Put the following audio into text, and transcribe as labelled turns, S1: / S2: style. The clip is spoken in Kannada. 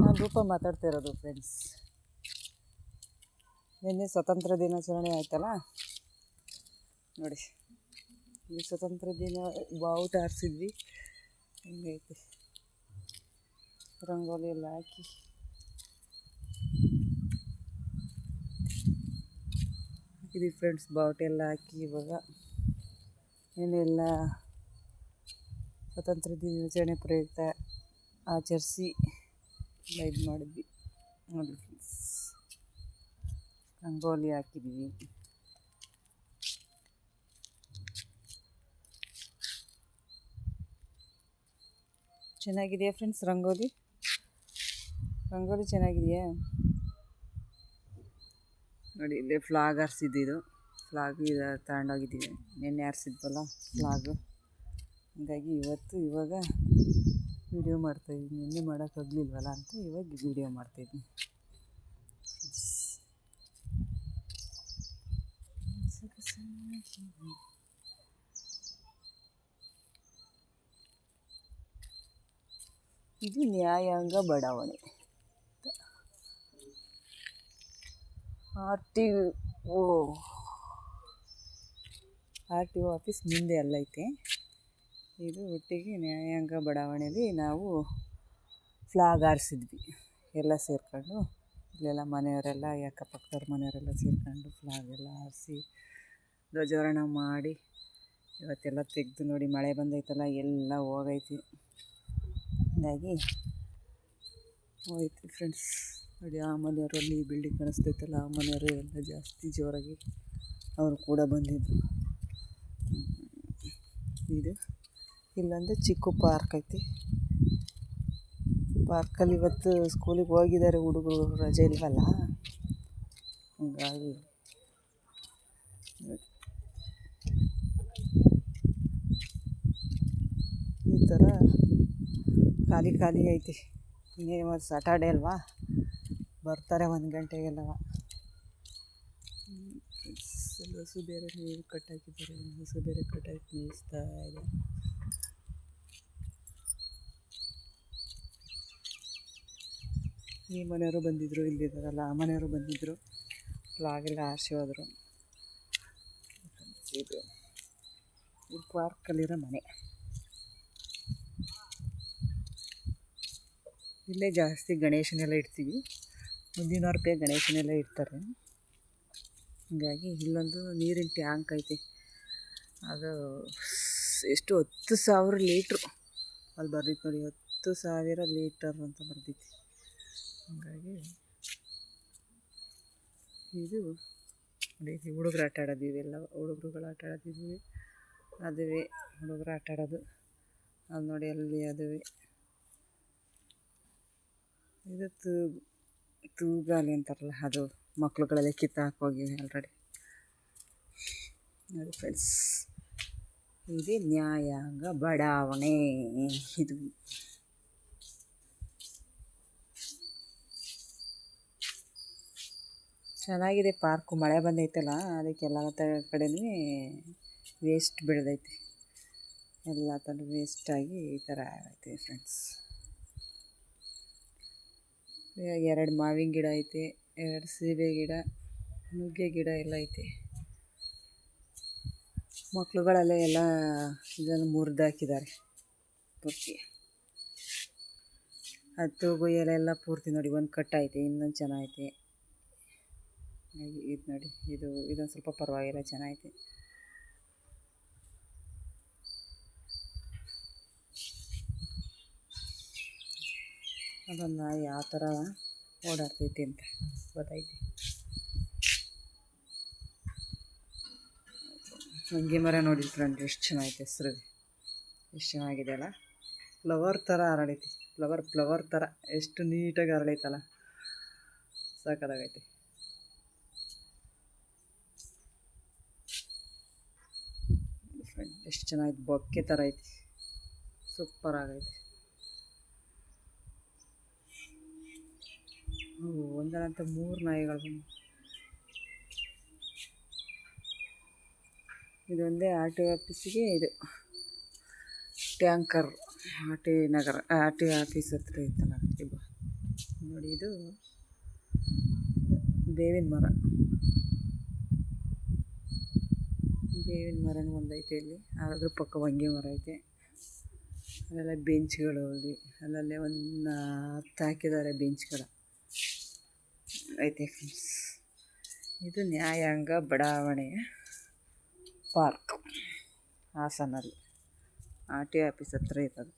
S1: ನಾನು ರೂಪ ಮಾತಾಡ್ತಾ ಇರೋದು ಫ್ರೆಂಡ್ಸ್ ನಿನ್ನೆ ಸ್ವತಂತ್ರ ದಿನಾಚರಣೆ ಆಯ್ತಲ್ಲ? ನೋಡಿ ಇಲ್ಲಿ ಸ್ವತಂತ್ರ ದಿನ ಬಾವುಟ ಆರಿಸಿದ್ವಿ ಹಂಗೈತೆ. ರಂಗೋಲಿ ಎಲ್ಲ ಹಾಕಿ. ಇದು ಫ್ರೆಂಡ್ಸ್ ಬಾವುಟ ಎಲ್ಲ ಹಾಕಿ ಇವಾಗ. ಏನೆಲ್ಲ ಸ್ವತಂತ್ರ ದಿನಾಚರಣೆ ಪ್ರಯುಕ್ತ ಆಚರಿಸಿ. ಇದು ಮಾಡಿದ್ವಿ. ನೋಡಿ ಫ್ರೆಂಡ್ಸ್ ರಂಗೋಲಿ ಹಾಕಿದ್ವಿ. ಚೆನ್ನಾಗಿದೆಯಾ ಫ್ರೆಂಡ್ಸ್ ರಂಗೋಲಿ? ರಂಗೋಲಿ ಚೆನ್ನಾಗಿದೆಯಾ? ನೋಡಿ ಇಲ್ಲೇ ಫ್ಲಾಗ್ ಇದು. ಫ್ಲಾಗ್ ಇದು ತಗೊಂಡೋಗಿದ್ದೀವಿ. ನೆನ್ನೆ ಆರಿಸಿದ್ವಲ್ಲ ಫ್ಲಾಗು ಹಾಗಾಗಿ ಇವತ್ತು ಇವಾಗ ವಿಡಿಯೋ ಮಾಡ್ತಾಯಿದ್ದೀನಿ ನಿನ್ನೆ ಮಾಡೋಕ್ಕಾಗಲಿಲ್ವಲ್ಲ ಅಂತ ಇವಾಗ ವಿಡಿಯೋ ಮಾಡ್ತಾಯಿದ್ದೀನಿ ಇದು ನ್ಯಾಯಾಂಗ ಬಡಾವಣೆ. R T O R T O office ಮುಂದೆ ಅಲ್ಲೈತೆ. ಇದು ಒಟ್ಟಿಗೆ ನ್ಯಾಯಾಂಗ ಬಡಾವಣೆಯಲ್ಲಿ ನಾವು ಫ್ಲಾಗ್ ಹಾರಿಸಿದ್ವಿ ಎಲ್ಲ ಸೇರಿಕೊಂಡು ಇಲ್ಲೆಲ್ಲ ಮನೆಯವರೆಲ್ಲ ಅಕ್ಕಪಕ್ಕದವ್ರ ಮನೆಯವರೆಲ್ಲ ಸೇರಿಕೊಂಡು ಫ್ಲಾಗ್ ಎಲ್ಲ ಹಾರಿಸಿ ಧ್ವಜಾರೋಹಣ ಮಾಡಿ ಇವತ್ತೆಲ್ಲ ತೆಗೆದು ನೋಡಿ ಮಳೆ ಬಂದೈತಲ್ಲ, ಎಲ್ಲ ಹೋಗೈತಿ. ಹಾಗಾಗಿ ಹೋಯ್ತು ಫ್ರೆಂಡ್ಸ್ ನೋಡಿ, ಆ ಮನೆಯವರು ಅಲ್ಲಿ ಬಿಲ್ಡಿಂಗ್ ಕಾಣಿಸ್ತೈತಲ್ಲ, ಆ ಮನೆಯವರು ಎಲ್ಲ ಜಾಸ್ತಿ ಜೋರಾಗಿ ಅವರು ಕೂಡ ಬಂದಿದ್ದರು ಇದು ಇಲ್ಲೊಂದು ಚಿಕ್ಕ ಪಾರ್ಕ್ ಐತಿ. ಪಾರ್ಕಲ್ಲಿ ಇವತ್ತು ಸ್ಕೂಲಿಗೆ ಹೋಗಿದ್ದಾರೆ ಹುಡುಗರು ರಜೆ ಇಲ್ವಲ್ಲ? ಹಂಗಾಗಿ ಈ ಥರ ಖಾಲಿ ಖಾಲಿ ಐತಿ. ಇನ್ನೇನು ಇವತ್ತು ಸಾಟರ್ಡೆ ಅಲ್ವಾ? ಬರ್ತಾರೆ ಒಂದು ಗಂಟೆಗೆಲ್ಲ. ಹಸು ಬೇರೆ ಕಟ್ಟಾಕಿದ್ದಾರೆ ಹಸು ಬೇರೆ ಕಟ್ಟಾಕಿ ಮೇಯಿಸ್ತಾ ಇದೆ. ಈ ಮನೆಯವರು ಬಂದಿದ್ದರು ಇಲ್ಲಿದ್ದಾರಲ್ಲ, ಆ ಮನೆಯವರು ಬಂದಿದ್ದರು ಫ್ಲಾಗೆಲ್ಲ ಆರಿಸಿ ಹೋದರು ಇದು ಪಾರ್ಕಲ್ಲಿರೋ ಮನೆ. ಇಲ್ಲೇ ಜಾಸ್ತಿ ಗಣೇಶನೆಲ್ಲ ಇಡ್ತೀವಿ. ಮುಂದಿನ ವಾರಕ್ಕೆ ಗಣೇಶನೆಲ್ಲ ಇಡ್ತಾರೆ. ಹೀಗಾಗಿ ಇಲ್ಲೊಂದು ನೀರಿನ ಟ್ಯಾಂಕ್ ಐತಿ. ಅದು ಎಷ್ಟು ಹತ್ತು ಸಾವಿರ ಲೀಟ್ರು. ಅಲ್ಲಿ ಬರ್ದಿತ್ತು ನೋಡಿ, ಹತ್ತು ಸಾವಿರ ಲೀಟರ್ ಅಂತ ಬರ್ದಿತ್ತು. ಹಂಗಾಗಿ ಇದು ನೋಡಿ ಹುಡುಗರು ಆಟ ಆಡೋದು ಇವೆಲ್ಲ ಹುಡುಗರುಗಳು ಆಟ ಆಡೋದಿದ್ವಿ ಅದುವೇ. ಹುಡುಗರು ಆಟ ಆಡೋದು. ಅದು ನೋಡಿ, ಅಲ್ಲಿ ಅದುವೆ. ಇದು ತೂ, ತೂಗಾಲಿ ಅಂತಾರಲ್ಲ, ಅದು ಮಕ್ಳುಗಳೆಲ್ಲ ಕಿತ್ತಾಕೋಗಿವೆ ಆಲ್ರೆಡಿ ನೋಡಿ ಫ್ರೆಂಡ್ಸ್ ಇದೇ ನ್ಯಾಯಾಂಗ ಬಡಾವಣೆ. ಇದು. ಚೆನ್ನಾಗಿದೆ ಪಾರ್ಕು. ಮಳೆ ಬಂದೈತಲ್ಲ, ಅದಕ್ಕೆ ಎಲ್ಲ ಕಡೆನೂ ವೇಸ್ಟ್ ಬೆಳೆದೈತೆ. ಎಲ್ಲ ಥರ ವೇಸ್ಟಾಗಿ ಈ ಥರ ಆಗೈತೆ ಫ್ರೆಂಡ್ಸ್ ಎರಡು ಮಾವಿನ ಗಿಡ ಐತೆ, ಎರಡು ಸೀಬೆ ಗಿಡ, ನುಗ್ಗೆ ಗಿಡ ಎಲ್ಲ ಐತೆ. ಮಕ್ಕಳುಗಳಲ್ಲೇ ಎಲ್ಲ ಇದನ್ನು ಮುರಿದಾಕಿದ್ದಾರೆ ಪೂರ್ತಿ. ಹತ್ತು ತೂಗು ಎಲ್ಲ ಪೂರ್ತಿ ನೋಡಿ, ಒಂದು ಕಟ್ಟೈತೆ ಇನ್ನೊಂದು ಚೆನ್ನಾಗೈತೆ. ಇದು ನೋಡಿ, ಇದು, ಇದೊಂದು ಸ್ವಲ್ಪ ಪರವಾಗಿಲ್ಲ, ಚೆನ್ನಾಗೈತೆ. ಅದನ್ನು ಯಾವ ಥರ ಓಡಾಡ್ತೈತಿ ಅಂತ ಗೊತ್ತೈತಿ ಹೊಂಗೆ ಮರ ನೋಡಿ ಫ್ರೆಂಡ್ ಎಷ್ಟು ಚೆನ್ನಾಗೈತೆ ಹೆಸ್ರು ಎಷ್ಟು ಚೆನ್ನಾಗಿದೆ ಅಲ್ಲ? ಫ್ಲವರ್ ಥರ ಹರಳೈತಿ ಫ್ಲವರ್ ಫ್ಲವರ್ ಥರ ಎಷ್ಟು ನೀಟಾಗಿ ಹರಳೈತಲ್ಲ ಸಾಕಾಗೈತಿ ಫ್ರೆಂಡ್ ಎಷ್ಟು ಚೆನ್ನಾಗಿದೆ ಬೊಕ್ಕೆ ಥರ ಐತಿ. ಸೂಪರ್ ಆಗೈತಿ. ಒಂದರಂತ ಮೂರು ನಾಯಿಗಳು ಬಂದು ಇದೊಂದೇ ಆರ್ ಟಿ ಆಫೀಸಿಗೆ ಇದು. Tanker R T Nagar R T office ಹತ್ರ ಇದು. ನೋಡಿ, ಇದು ಬೇವಿನ ಮರ. ಬೇವಿನ ಮರನೂ ಒಂದೈತೆ ಇಲ್ಲಿ. ಅದ್ರ ಪಕ್ಕ ಹೊಂಗೆ ಮರ ಐತೆ. ಅಲ್ಲೆಲ್ಲ ಬೆಂಚ್ಗಳು ಅಲ್ಲಿ. ಅಲ್ಲಲ್ಲೇ ಒಂದು ಹತ್ತು ಹಾಕಿದ್ದಾರೆ ಬೆಂಚ್ಗಳು. ಐತೆ ಫ್ರೆಂಡ್ಸ್ ಇದು ನ್ಯಾಯಾಂಗ ಬಡಾವಣೆಯ ಪಾರ್ಕ್. ಹಾಸನಲ್ಲಿ. ಆರ್ ಟಿ ಆಫೀಸ್ ಹತ್ರ ಇರೋದು.